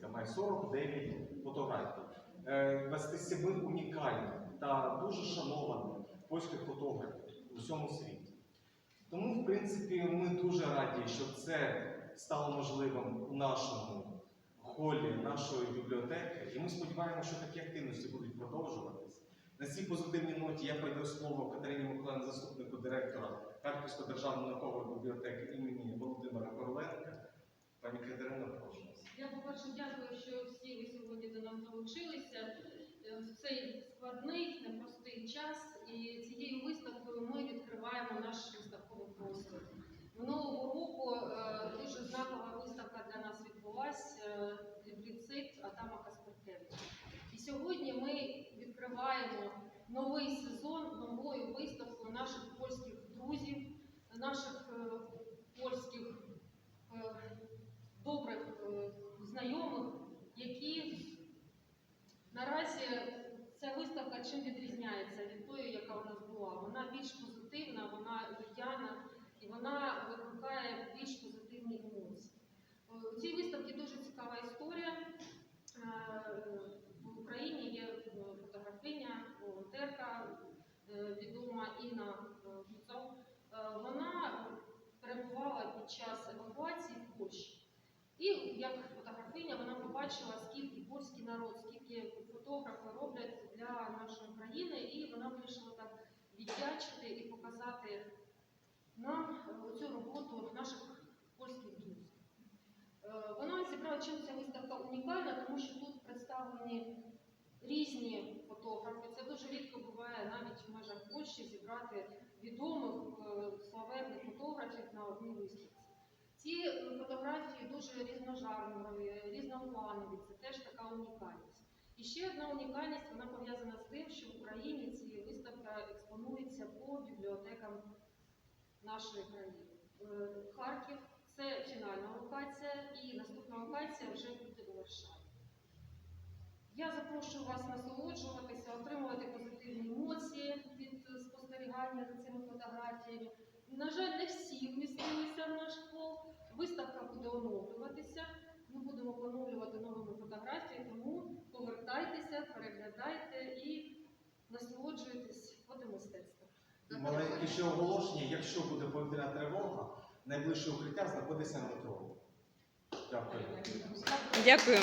виставка має 49 фотографій. Е, Вестисибин унікальний та дуже шанований польських фотографів у всьому світі. Тому, в принципі, ми дуже раді, що це стало можливим у нашому холі нашої бібліотеки. І ми сподіваємося, що такі активності будуть продовжуватись. На цій позитивній ноті я передаю слово Катерині Миколаївні, заступнику директора Харківської державної наукової бібліотеки імені Володимира Короленка. Пані Катерина, прошу. Я, по-перше, дякую, що всі ви сьогодні до нас долучилися е, в цей складний, непростий час. І цією виставкою ми відкриваємо наш виставковий простір. Минулого року е, дуже знакова виставка для нас відбулася ліцит Адама Каспертевича. І сьогодні ми відкриваємо новий сезон новою виставкою наших польських друзів, наших е, польських е, добрих е, знайомих, які наразі ця виставка чим відрізняється від тої, яка у нас була. Вона більш позитивна, вона рьяна і вона викликає більш позитивні емоції. Е, У цій виставці дуже цікава історія. Е, В Україні є е, фотографиня, волонтерка, е, відома Інна е, Гуцал. Е, Вона перебувала під час евакуації в Польщі. І як фотографиня вона побачила, скільки польський народ, скільки фотографи роблять для нашої країни, і вона вирішила так віддячити і показати нам е, цю роботу наших польських друзів. Вона зібрала чим ця виставка унікальна, тому що тут представлені різні фотографи. Це дуже рідко буває навіть в межах Польщі зібрати відомих е, славетних фотографів на одній виставці. Ці е, фотографії дуже різножанрові, різнопланові, це теж така унікальність. І ще одна унікальність вона пов'язана з тим, що в Україні ці виставка експонується по бібліотекам нашої країни. Е, Харків це фінальна локація, і наступна локація вже буде у Варшаві. Я запрошую вас насолоджуватися, отримувати позитивні емоції спостерігання за цими фотографіями. На жаль, не всі вмістилися в наш хол. Виставка буде оновлюватися. Ми будемо поновлювати новими фотографіями, тому повертайтеся, переглядайте і насолоджуйтесь фотомистецтвом. Маленьке ще оголошення. Якщо буде повітряна тривога, найближче укриття знаходиться на метро. Дякую. Дякую.